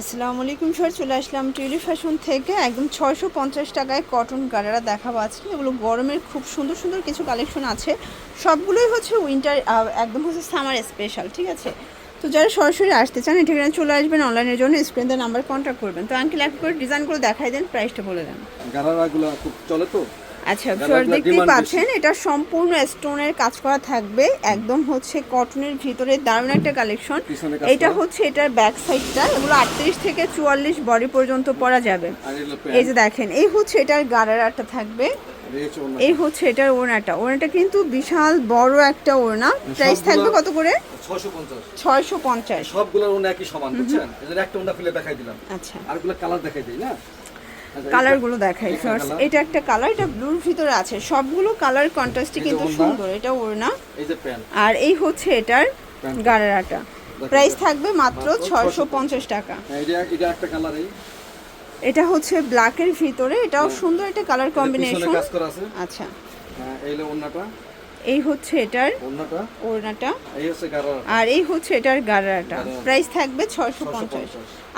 আসসালামু আলাইকুম, স্যার। চলে আসলাম টিউলি ফ্যাশন থেকে। একদম ছয়শো পঞ্চাশ টাকায় কটন গাড়ারা দেখাবো আজকে। এগুলো গরমের খুব সুন্দর সুন্দর কিছু কালেকশন আছে। সবগুলোই হচ্ছে উইন্টার একদম হচ্ছে সামার স্পেশাল ঠিক আছে? তো যারা সরাসরি আসতে চান, এখানে চলে আসবেন অনলাইনের জন্য স্ক্রিন নাম্বার কন্ট্যাক্ট করবেন। তো আঙ্কেল এক করে ডিজাইনগুলো দেখাই দেন প্রাইসটা বলে দেন। গারারাগুলো খুব চলে তো? আচ্ছা দেখতেই পাচ্ছেন এটা সম্পূর্ণ স্টোনের কাজ করা থাকবে। একদম হচ্ছে কটনের ভিতরে দারুণ একটা কালেকশন এটা হচ্ছে এটার ব্যাক সাইডটা এগুলো আটত্রিশ থেকে চুয়াল্লিশ বডি পর্যন্ত পরা যাবে। এই যে দেখেন এই হচ্ছে এটার গারারাটা থাকবে। এই হচ্ছে এটার ওড়নাটা। ওড়নাটা কিন্তু বিশাল বড় একটা ওড়না। প্রাইস থাকবে কত করে? ছশো পঞ্চাশ। ছয়শো পঞ্চাশ। সবগুলোর ওনা একই সমান বুঝছেন? এদের একটা ওনা ফেলে দেখাই দিলাম। আচ্ছা। আরগুলো কালার দেখাই দিই না? আচ্ছা, কালারগুলো দেখাই ফার্স্ট এটা একটা কালার এটা ব্লুর ভিতরে আছে। সবগুলো কালার কন্ট্রাস্টই কিন্তু সুন্দর এটা ওড়না। আর এই হচ্ছে এটার। গারারাটা। প্রাইস থাকবে মাত্র ছয়শো পঞ্চাশ টাকা। এটা এটা হচ্ছে ব্ল্যাকের ভিতরে। এটাও সুন্দর একটা কালার হ্যাঁ। কম্বিনেশন আচ্ছা। হ্যাঁ এই এই হচ্ছে এটার ওড়নাটা? আর এই হচ্ছে এটার গারারা। প্রাইস থাকবে ছয়শো পঞ্চাশ।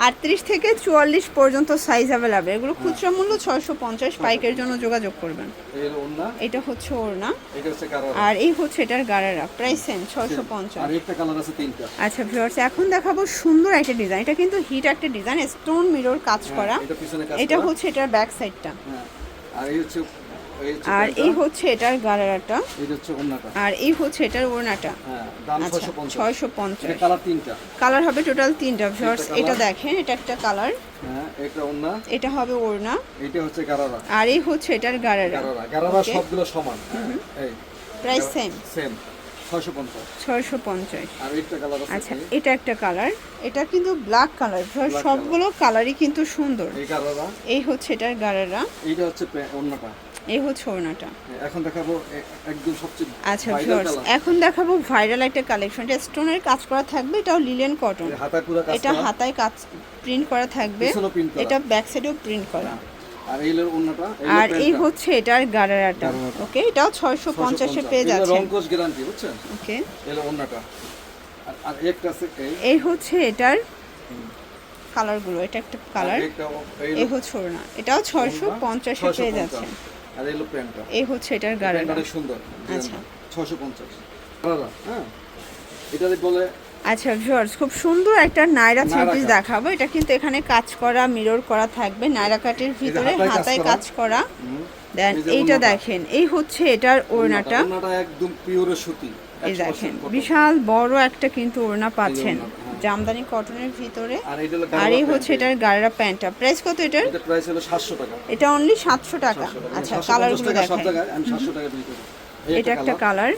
আটত্রিশ থেকে চুয়াল্লিশ পর্যন্ত সাইজ অ্যাভেলেবেল এগুলো খুচরা মূল্য ছয়শো পঞ্চাশ পাইকের জন্য যোগাযোগ করবেন। এটা হচ্ছে ওড়না। আর এই হচ্ছে এটার গারারা। প্রাইস সেম ছয়শো পঞ্চাশ। আচ্ছা ভিউয়ার্স এখন দেখাবো সুন্দর একটা ডিজাইন এটা কিন্তু হিট একটা ডিজাইন স্টোন মিরর কাজ করা। এটা। হচ্ছে এটার ব্যাক সাইডটা হ্যাঁ আর এই হচ্ছে আর এই হচ্ছে এটার গারারাটা আর এই হচ্ছে এটার ওড়নাটা। হ্যাঁ আচ্ছা ছয়শো এটা পঞ্চাশ। কালার তিনটা। কালার হবে টোটাল তিনটা ভিউয়ার্স এটা দেখেন এটা একটা কালার হ্যাঁ এটা এটা হবে ওড়না। এটা হচ্ছে গারারা। আর এই হচ্ছে এটার গারারা। গারারা। সবগুলো সমান। এই। প্রাইস সেম সেম ছয়শো পঞ্চাশ। আচ্ছা এটা একটা কালার এটা কিন্তু ব্ল্যাক কালার সবগুলো কালারই কিন্তু সুন্দর। এই হচ্ছে এটার গারারা। এইটা হচ্ছে এই হচ্ছে ওড়নাটা। এখন দেখাবো একদম সবচেয়ে আচ্ছা ভিউয়ার্স এখন দেখাবো ভাইরাল একটা কালেকশন এটা স্টোনের কাজ করা থাকবে এটাও লিলেন কটন এটা হাতায় কাজ প্রিন্ট করা থাকবে। এটা ব্যাক সাইডেও প্রিন্ট করা। আর এই এই আর এই হচ্ছে এটার গারারাটা। ওকে এটাও ছয়শো পঞ্চাশে। পেয়ে যাচ্ছে রংকোশ গ্যারান্টি বুঝছেন? ওকে এই আর আর একটা এই। এই হচ্ছে এটার কালারগুলো এটা একটা কালার এই হচ্ছে ওড়না। এটাও ছয়শো পঞ্চাশে 650 পেয়ে যাচ্ছে আর প্যান্টটা। এই হচ্ছে এটার অনেক সুন্দর। আচ্ছা। ছশো পঞ্চাশ। হ্যাঁ? এটা বলে আচ্ছা ভিউয়ার্স খুব সুন্দর একটা নাইরা থ্রি নায়রা পিস দেখাবো। এটা কিন্তু এখানে কাজ করা মিরর করা থাকবে। নাইরা কাটের ভিতরে হাতায় কাজ করা। দেন এইটা দেখেন এই হচ্ছে এটার ওড়নাটা। ওড়নাটা। একদম পিওর সুতি। এই দেখেন বিশাল বড় একটা কিন্তু ওড়না পাচ্ছেন। জামদানি কটনের ভিতরে। আর এটা হলো এই হচ্ছে এটার গাড়া প্যান্টটা। প্রাইস কত এটার? এটা প্রাইস হলো 700 টাকা। এটা অনলি সাতশো টাকা। 700 টাকা। আচ্ছা 750 কালারগুলো টাকা সব দেখেন জায়গায় আমি 700 টাকা বিক্রি করি। এটা একটা কালার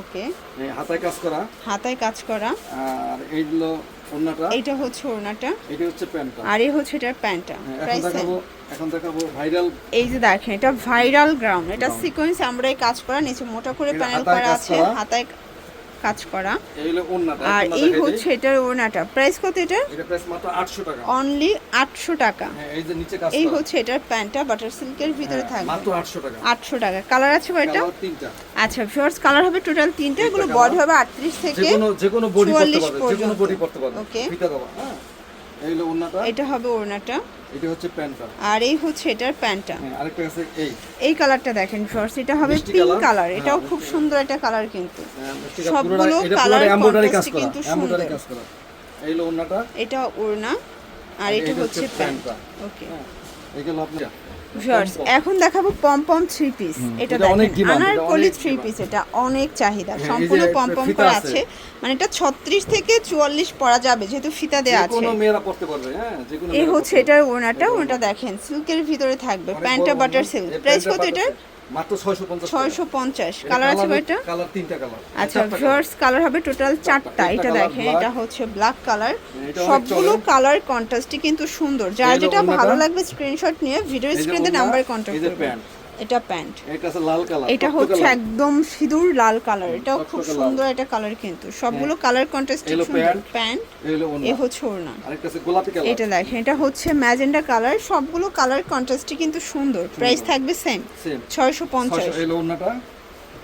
ওকে। এই হাতায় কাজ করা। হাতায় কাজ করা। আর এইগুলো ওন্নাটা এইটা হচ্ছে ওড়নাটা। এটা হচ্ছে প্যান্টটা। আর এই হচ্ছে এটার প্যান্টটা। হ্যাঁ, প্রাইস দেখাবো এখন দেখাবো ভাইরাল এই যে দেখেন এটা ভাইরাল গ্রাউন্ড এটা সিকোয়েন্স আমরা কাজ করা নিচে মোটা করে প্যানেল করা আছে। হাতায় কাজ করা। আর এই হচ্ছে। এটার ওড়নাটা। প্রাইস কত এটা এটা প্রাইস মাত্র 800 টাকা। অনলি আটশো টাকা। হ্যাঁ এই হচ্ছে এটার প্যান্টটা বাটার সিল্কের ভিতরে হ্যাঁ, থাকবে আটশো টাকা। কালার আছে কয়টা? আচ্ছা ফিওর্স কালার হবে টোটাল তিনটা এগুলো। বডি হবে আটত্রিশ থেকে কোনো যে কোনো বডি পড়তে 44 পারবে যে কোনো পর্যন্ত। দেওয়া হ্যাঁ। এটা হবে ওড়নাটা। এটা হচ্ছে প্যান্টটা। আর এই হচ্ছে এটার প্যান্টটা। হ্যাঁ আরেকটা আছে এই। এই কালারটা দেখেন ফিওর্স এটা হবে পিঙ্ক কালার? এটাও হ্যাঁ, খুব সুন্দর একটা কালার কিন্তু। হ্যাঁ, সবগুলো কালার এমব্রয়ডারি কাজ করা কিন্তু এমব্রয়ডারি সুন্দর। কাজ করা। এই হলো ওড়নাটা। এটা ওড়না আর এটা হচ্ছে হচ্ছে প্যান্ট। প্যান্টটা। ওকে এগুলো আপনার ভিউয়ার্স এখন দেখাবো পমপম থ্রি পিস এটা দেখেন আনারকলি থ্রি পিস এটা অনেক চাহিদা। হ্যাঁ, সম্পূর্ণ পমপম করা আছে। মানে এটা 36 থেকে 44 পরা যাবে যেহেতু ফিতা দেয়া আছে। কোনো মেয়েরা পড়তে পারবে হ্যাঁ যে কোনো এই হচ্ছে এটা এটার ওনাটা ওড়নাটা দেখেন সিল্কের ভিতরে থাকবে প্যান্টা প্যান্টটা বাটার। সিল্ক প্রাইস কত এটা এটার। মাত্র 650 ছয়শো পঞ্চাশ। কালার আছে এটা কালার তিনটা কালার আচ্ছা ভিউয়ার্স কালার হবে টোটাল চারটা এটা দেখেন এটা হচ্ছে ব্ল্যাক কালার সবগুলো কালার কন্ট্রাস্টই কিন্তু সুন্দর। যার যেটা ভালো লাগবে স্ক্রিনশট নিয়ে ভিডিও স্ক্রিনে নাম্বার কন্ট্যাক্ট করবেন। এটা প্যান্ট। এটা আছে লাল কালার এটা হচ্ছে একদম সিঁদুর লাল কালার। এটাও খুব সুন্দর একটা কালার কিন্তু। সবগুলো কালার কন্ট্রাস্ট সুন্দর প্যান্ট। এ হচ্ছে ওড়না। আরেকটা আছে গোলাপি কালার। এটা দেখেন এটা হচ্ছে ম্যাজেন্ডা কালার। সবগুলো কালার কন্ট্রাস্টই কিন্তু সুন্দর। প্রাইস থাকবে সেম। সেম। ছয়শো পঞ্চাশ। এই হলো ওন্নাটা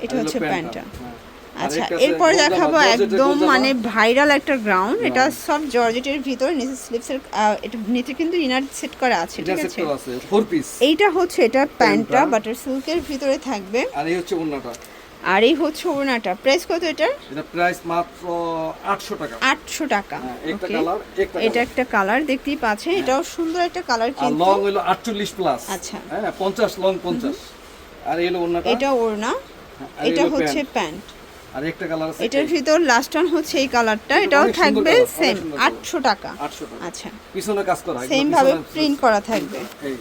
এটা হচ্ছে প্যান্টটা। হ্যাঁ। আচ্ছা এরপর দেখাবো একদম মানে ভাইরাল একটা গ্রাউন্ড এটা সব জর্জেটের ভিতর নিচে স্লিপসের এটা নিচে কিন্তু ইনার সেট করা আছে ঠিক আছে? ফোর পিস এইটা হচ্ছে এটা প্যান্টটা। বাটার সিল্কের ভিতরে থাকবে। আর এই হচ্ছে ওন্নাটা আর এই হচ্ছে ওড়নাটা। প্রাইস কত এটার? এটা প্রাইস মাত্র আটশো টাকা। আটশো টাকা হ্যাঁ, একটা কালার একটা এটা একটা কালার দেখতেই পাচ্ছেন এটাও সুন্দর একটা কালার কিন্তু। লং হলো আটচল্লিশ প্লাস আচ্ছা। হ্যাঁ পঞ্চাশ লং পঞ্চাশ। আর এই হলো ওন্নাটা এটা ওড়না হ্যাঁ, এটা হচ্ছে প্যান্ট। প্যান্ট আর একটা কালার আছে এটার ভিতর লাস্ট হচ্ছে এই কালারটা এটাও থাকবে সেম সুন্দর colour। আটশো টাকা। আটশো টাকা। আচ্ছা। পিছনে কাজ করা সেম ভাবে প্রিন্ট করা থাকবে। এই।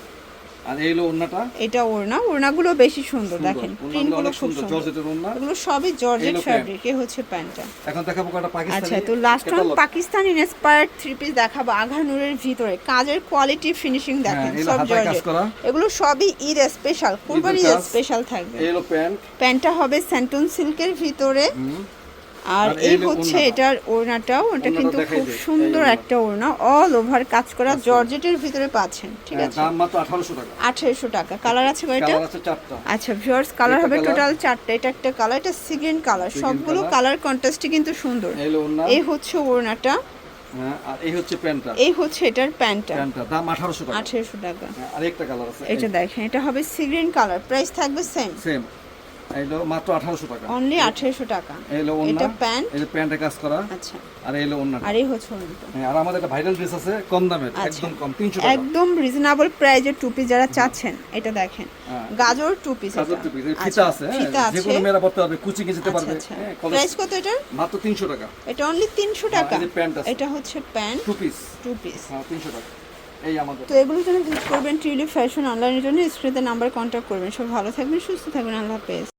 আর এই হলো ওন্নাটা এটা ওড়না ওড়নাগুলো বেশি সুন্দর। দেখেন প্রিন্টগুলো খুব সুন্দর জর্জেটের ওন্না এগুলো সবই জর্জেট ফ্যাব্রিক এ হচ্ছে প্যান্টটা। এখন দেখাবো কটা পাকিস্তানি আচ্ছা তো last catalog। Pakistani inspired three piece দেখাবো আঘানুরের ভিতরে। কাজের কোয়ালিটি ফিনিশিং দেখেন সব জর্জেট। এগুলো সবই ঈদ স্পেশাল কুরবানি স্পেশাল থাকবে। এই হলো প্যান্ট। প্যান্টটা হবে স্যান্টন সিল্কের ভিতরে। আর আর এই হচ্ছে এটার ওড়নাটাও ওটা কিন্তু খুব সুন্দর একটা ওড়না অল ওভার কাজ করা জর্জেটের ভিতরে পাচ্ছেন ঠিক হ্যাঁ, আছে? দাম মাত্র আঠারোশো টাকা। আঠেরোশো টাকা। কালার আছে কয়টা কালার আছে চারটা। আচ্ছা ভিউয়ার্স কালার হবে। টোটাল চারটে। এটা একটা কালার এটা সিগ্রিন কালার সবগুলো কালার কন্ট্রাস্টই কিন্তু সুন্দর। এই হচ্ছে ওড়নাটা। হ্যাঁ, আর এই হচ্ছে প্যান্টটা। এই হচ্ছে এটার প্যান্টটা। প্যান্টটা দাম আঠারোশো টাকা। আঠেরোশো টাকা। আর একটা কালার আছে। এটা দেখেন এটা হবে সিগ্রিন কালার প্রাইস থাকবে সেম সেম মাত্র আঠারোশো টাকা। অনলি আঠেরোশো টাকা। এই ওন্না এটা প্যান্ট? যে প্যান্টে কাজ করা। আচ্ছা। আর আর এই হচ্ছে হ্যাঁ, আর আমাদের একটা ভাইরাল ড্রেস আছে কম দামের আচ্ছা। একদম কম তিনশো টাকা। একদম রিজনেবল প্রাইজের টুপি যারা চাচ্ছেন এটা দেখেন। হ্যাঁ। গাজর টুপি কাজের টুপি ফিতা আছে হ্যাঁ, যে কোনো মেয়েরা পড়তে পারবে কুচি আচ্ছা পারবে আচ্ছা। হ্যাঁ, প্রাইস কত এটার মাত্র তিনশো টাকা। এটা অনলি তিনশো হ্যাঁ, টাকা। এই প্যান্ট আছে। এটা হচ্ছে pant. Two piece two piece হ্যাঁ তিনশো টাকা। তো এগুলোর জন্য ভিজিট করবেন টিউলিপ ফ্যাশন অনলাইনের জন্য স্ক্রিনে নাম্বার কন্ট্যাক্ট করবেন। সব ভালো থাকবেন সুস্থ থাকবেন আল্লাহ হাফেজ।